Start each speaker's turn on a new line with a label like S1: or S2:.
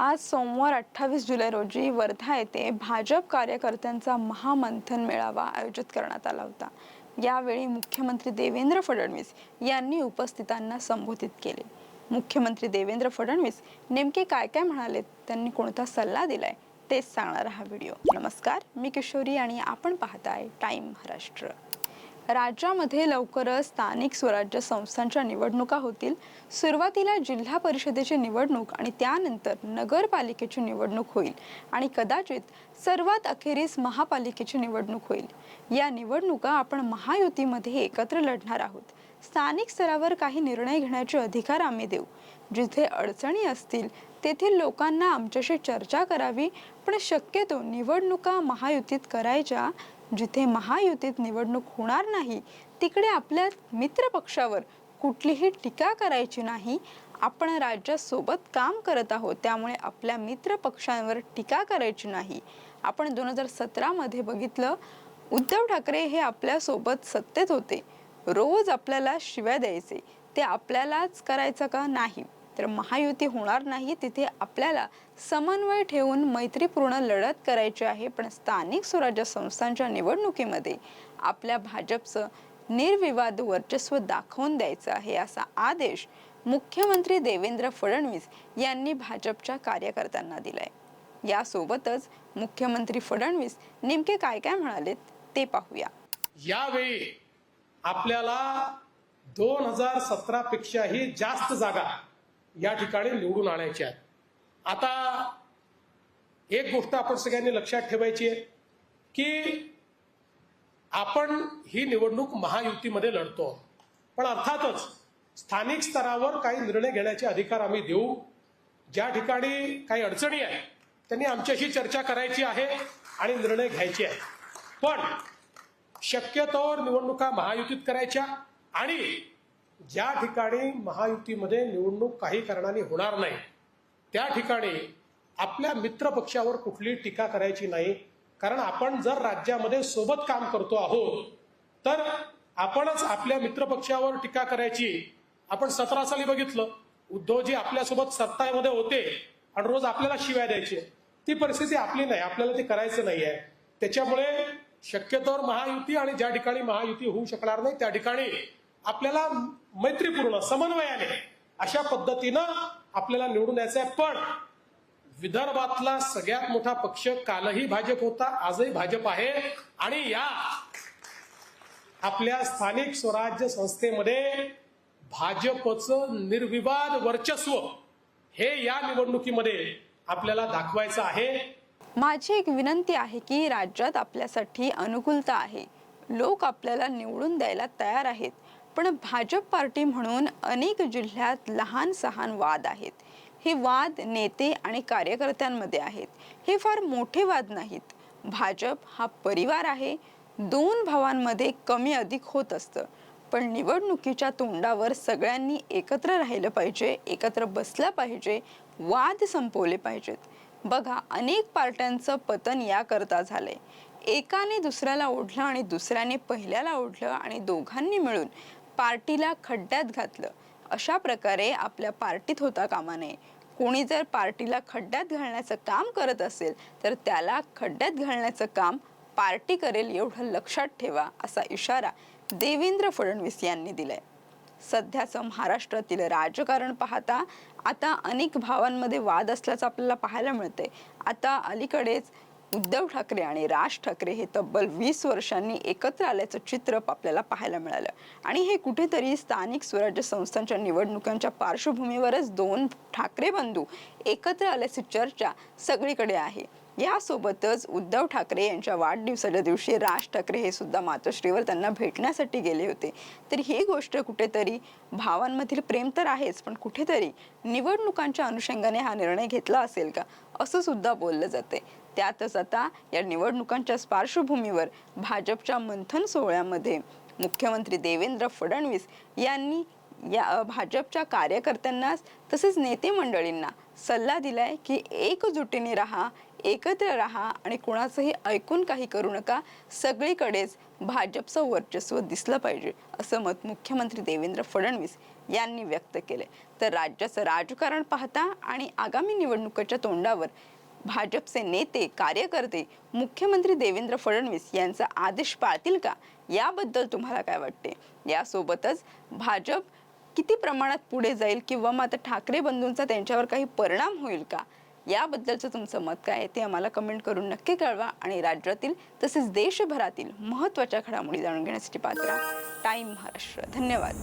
S1: आज सोमवार अठ्ठावीस जुलै रोजी वर्धा येथे भाजप कार्यकर्त्यांचा महामंथन मेळावा आयोजित करण्यात आला होता. यावेळी मुख्यमंत्री देवेंद्र फडणवीस यांनी उपस्थितांना संबोधित केले. मुख्यमंत्री देवेंद्र फडणवीस नेमके काय काय म्हणाले त्यांनी कोणता सल्ला दिलाय तेच सांगणारा हा व्हिडिओ. नमस्कार मी किशोरी आणि आपण पाहताय टाइम महाराष्ट्र. राज्यामध्ये लवकरच स्थानिक स्वराज्य संस्थांच्या निवडणुका होतील. सुरुवातीला जिल्हा परिषदेची निवडणूक आणि त्यानंतर नगरपालिकेची निवडणूक होईल. आणि कदाचित सर्वात अखेरीस महापालिकेची निवडणूक होईल. या निवडणुका आपण महायुतीमध्ये एकत्र लढणार आहोत. स्थानिक स्तरावर काही निर्णय घेण्याचे अधिकार आम्ही देऊ. जिथे अडचणी असतील तेथील लोकांना आमच्याशी चर्चा करावी. पण शक्यतो निवडणुका महायुतीत करायच्या जिथे महायुतीत निवडणूक होणार नाही तिकडे आपल्या मित्र पक्षावर कुठलीही टीका करायची नाही. आपण राज्यासोबत काम करत आहोत त्यामुळे आपल्या मित्र पक्षांवर टीका करायची नाही. आपण दोन हजार सतरामध्ये बघितलं उद्धव ठाकरे हे आपल्यासोबत सत्तेत होते. रोज आपल्याला शिव्या द्यायचे. ते आपल्यालाच करायचं का नाही? तर महायुती होणार नाही तिथे आपल्याला समन्वय ठेवून मैत्रीपूर्ण लढत करायची आहे पण स्थानिक स्वराज्य संस्थांच्या निवडणुकीमध्ये आपल्या भाजपचं निर्विवाद वर्चस्व दाखवून द्यायचं आहे असा आदेश मुख्यमंत्री देवेंद्र फडणवीस यांनी भाजपच्या कार्यकर्त्यांना दिलाय. यासोबतच मुख्यमंत्री फडणवीस नेमके काय काय म्हणालेत ते पाहूया.
S2: यावेळी आपल्याला दोन हजार सतरा पेक्षाही जास्त जागा या ठिकाणी निवडून आणायच्या आहेत. आता एक गोष्ट आपण सगळ्यांनी लक्षात ठेवायची आहे की आपण ही निवडणूक महायुतीमध्ये लढतो. पण अर्थातच स्थानिक स्तरावर काही निर्णय घेण्याचे अधिकार आम्ही देऊ. ज्या ठिकाणी काही अडचणी आहेत त्यांनी आमच्याशी चर्चा करायची आहे आणि निर्णय घ्यायचे आहे पण शक्यतोवर निवडणुका महायुतीत करायच्या आणि ज्या ठिकाणी महायुतीमध्ये निवडणूक काही कारणाने होणार नाही त्या ठिकाणी आपल्या मित्र पक्षावर कुठली टीका करायची नाही. कारण आपण जर राज्यामध्ये सोबत काम करतो आहोत तर आपणच आपल्या मित्रपक्षावर टीका करायची. आपण सतरा साली बघितलं उद्धवजी आपल्यासोबत सत्तामध्ये होते आणि रोज आपल्याला शिव्या द्यायचे. ती परिस्थिती आपली नाही आपल्याला ते करायचं नाही आहे त्याच्यामुळे शक्यतोवर महायुती आणि ज्या ठिकाणी महायुती होऊ शकणार नाही त्या ठिकाणी आपल्याला मैत्रीपूर्ण समन्वयाने अशा पद्धतीनं आपल्याला निवडून यायचं आहे पण विदर्भातला सगळ्यात मोठा पक्ष कालही भाजप होता आजही भाजप आहे. आणि या आपल्या स्थानिक स्वराज्य संस्थेमध्ये भाजपचं निर्विवाद वर्चस्व हे या निवडणुकीमध्ये आपल्याला दाखवायचं आहे.
S1: माझी एक विनंती आहे की राज्यात आपल्यासाठी अनुकूलता आहे. लोक आपल्याला निवडून द्यायला तयार आहेत. पण भाजप पार्टी म्हणून अनेक जिल्ह्यात लहान सहान वाद आहेत. हे वाद नेते आणि कार्यकर्त्यांमध्ये आहेत. हे फार मोठे वाद नाहीत. भाजप हा परिवार आहे. दोन भावांमध्ये कमी अधिक होत असतं. पण निवडणुकीच्या तोंडावर सगळ्यांनी एकत्र राहिलं पाहिजे एकत्र बसलं पाहिजे वाद संपवले पाहिजेत. बघा अनेक पार्ट्यांचं पतन याकरता झालंय. एकाने दुसऱ्याला ओढलं आणि दुसऱ्याने पहिल्याला ओढलं आणि दोघांनी मिळून पार्टीला खड्ड्यात घातलं. अशा प्रकारे आपल्या पार्टीत होता कामा नये कोणी जर पार्टीला खड्ड्यात घालण्याचं काम करत असेल तर त्याला खड्ड्यात घालण्याचं काम पार्टी करेल एवढं लक्षात ठेवा असा इशारा देवेंद्र फडणवीस यांनी दिलाय. सध्याचं महाराष्ट्रातील राजकारण पाहता आता अनेक भावांमध्ये वाद असल्याचं आपल्याला पाहायला मिळते आता अलीकडेच उद्धव ठाकरे आणि राज ठाकरे हे तब्बल वीस वर्षांनी एकत्र आल्याचं चित्र आपल्याला पाहायला मिळालं. आणि हे कुठेतरी स्थानिक स्वराज्य संस्थांच्या निवडणुकांच्या पार्श्वभूमीवरच दोन ठाकरे बंधू एकत्र आल्याची चर्चा सगळीकडे आहे. यासोबतच उद्धव ठाकरे यांच्या वाढदिवसाच्या दिवशी राज ठाकरे हे सुद्धा मातोश्रीवर त्यांना भेटण्यासाठी गेले होते. तर ही गोष्ट कुठेतरी भावांमधील प्रेम तर आहेच पण कुठेतरी निवडणुकांच्या अनुषंगाने हा निर्णय घेतला असेल का? असं सुद्धा बोललं जाते त्यातच आता या निवडणुकांच्या पार्श्वभूमीवर भाजपच्या मंथन सोहळ्यामध्ये मुख्यमंत्री देवेंद्र फडणवीस यांनी या भाजपच्या कार्यकर्त्यांना तसेच नेते मंडळींना सल्ला दिलाय की एकजुटीने राहा एकत्र राहा आणि कुणाचंही ऐकून काही करू नका. सगळीकडेच भाजपचं वर्चस्व दिसलं पाहिजे असं मत मुख्यमंत्री देवेंद्र फडणवीस यांनी व्यक्त केले तर राज्याचं राजकारण पाहता आणि आगामी निवडणुकीच्या तोंडावर भाजपचे नेते कार्यकर्ते मुख्यमंत्री देवेंद्र फडणवीस यांचा आदेश पाळतील का? याबद्दल तुम्हाला काय वाटते? यासोबतच भाजप किती प्रमाणात पुढे जाईल किंवा मग आता ठाकरे बंधूंचा त्यांच्यावर काही परिणाम होईल का? याबद्दलचं तुमचं मत काय आहे ते आम्हाला कमेंट करून नक्की कळवा आणि राज्यातील तसेच देशभरातील महत्त्वाच्या घडामोडी जाणून घेण्यासाठी पात्र टाईम महाराष्ट्र. धन्यवाद.